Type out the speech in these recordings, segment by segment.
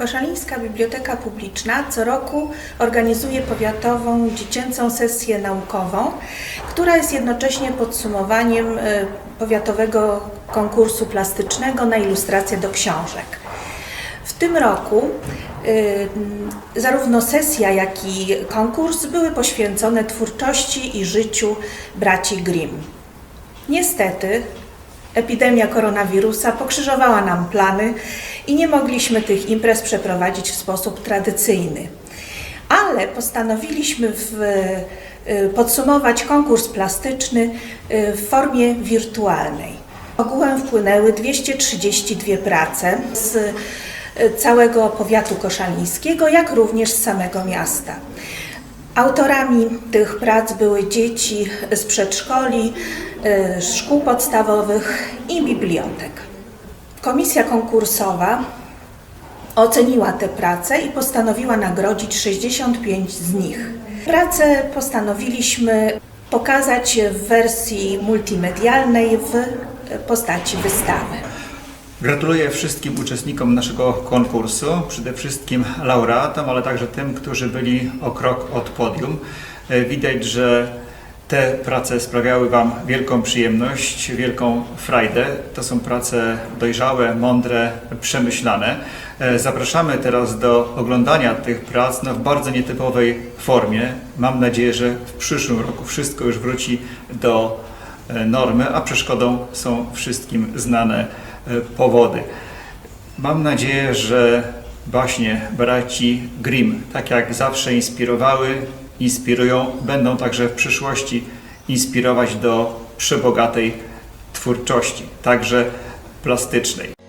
Koszalińska Biblioteka Publiczna co roku organizuje powiatową dziecięcą sesję naukową, która jest jednocześnie podsumowaniem e, powiatowego konkursu plastycznego na ilustrację do książek. W tym roku y, zarówno sesja, jak i konkurs były poświęcone twórczości i życiu braci Grimm. Niestety, epidemia koronawirusa pokrzyżowała nam plany i nie mogliśmy tych imprez przeprowadzić w sposób tradycyjny. Ale postanowiliśmy w, y, podsumować konkurs plastyczny y, w formie wirtualnej. Ogółem wpłynęły 232 prace z y, całego powiatu koszalińskiego, jak również z samego miasta. Autorami tych prac były dzieci z przedszkoli, szkół podstawowych i bibliotek. Komisja konkursowa oceniła te prace i postanowiła nagrodzić 65 z nich. Prace postanowiliśmy pokazać w wersji multimedialnej w postaci wystawy. Gratuluję wszystkim uczestnikom naszego konkursu, przede wszystkim laureatom, ale także tym, którzy byli o krok od podium. E, Widać, że te prace sprawiały Wam wielką przyjemność, wielką frajdę. To są prace dojrzałe, mądre, przemyślane. E, Zapraszamy teraz do oglądania tych prac no, w bardzo nietypowej formie. Mam nadzieję, że w przyszłym roku wszystko już wróci do e, normy, a przeszkodą są wszystkim znane e, powody. Mam nadzieję, że baśnie braci Grimm, tak jak zawsze inspirowały, inspirują, będą także w przyszłości inspirować do przebogatej twórczości, także plastycznej.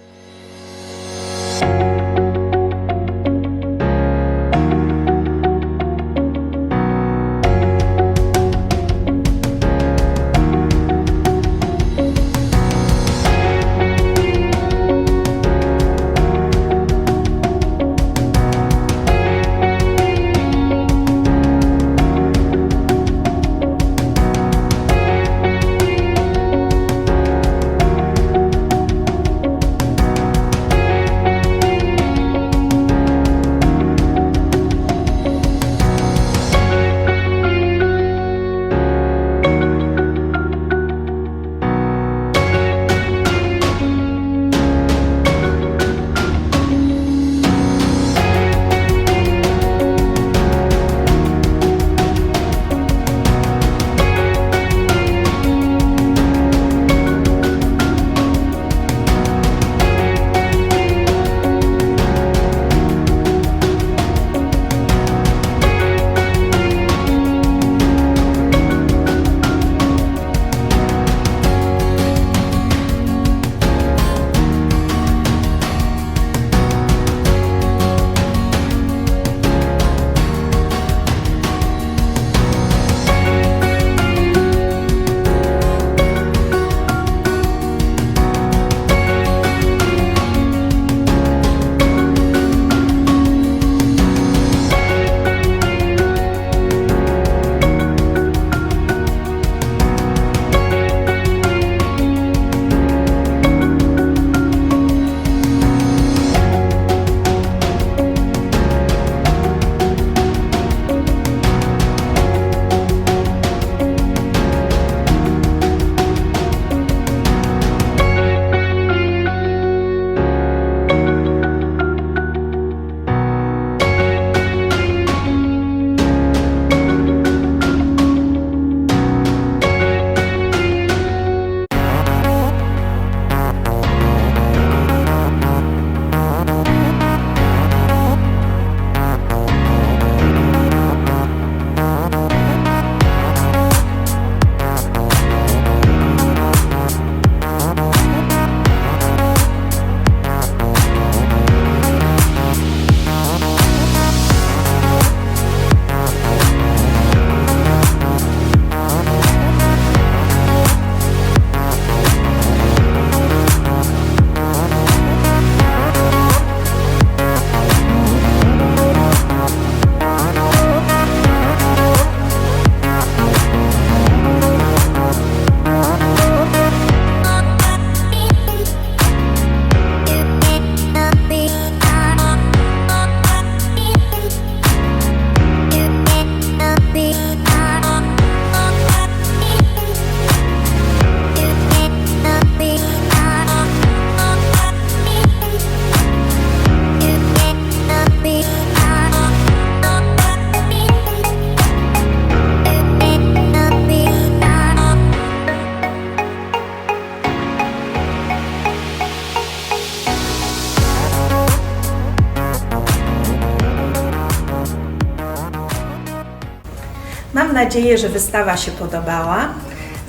Mam nadzieję, że wystawa się podobała.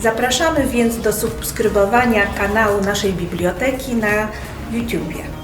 Zapraszamy więc do subskrybowania kanału naszej biblioteki na YouTubie.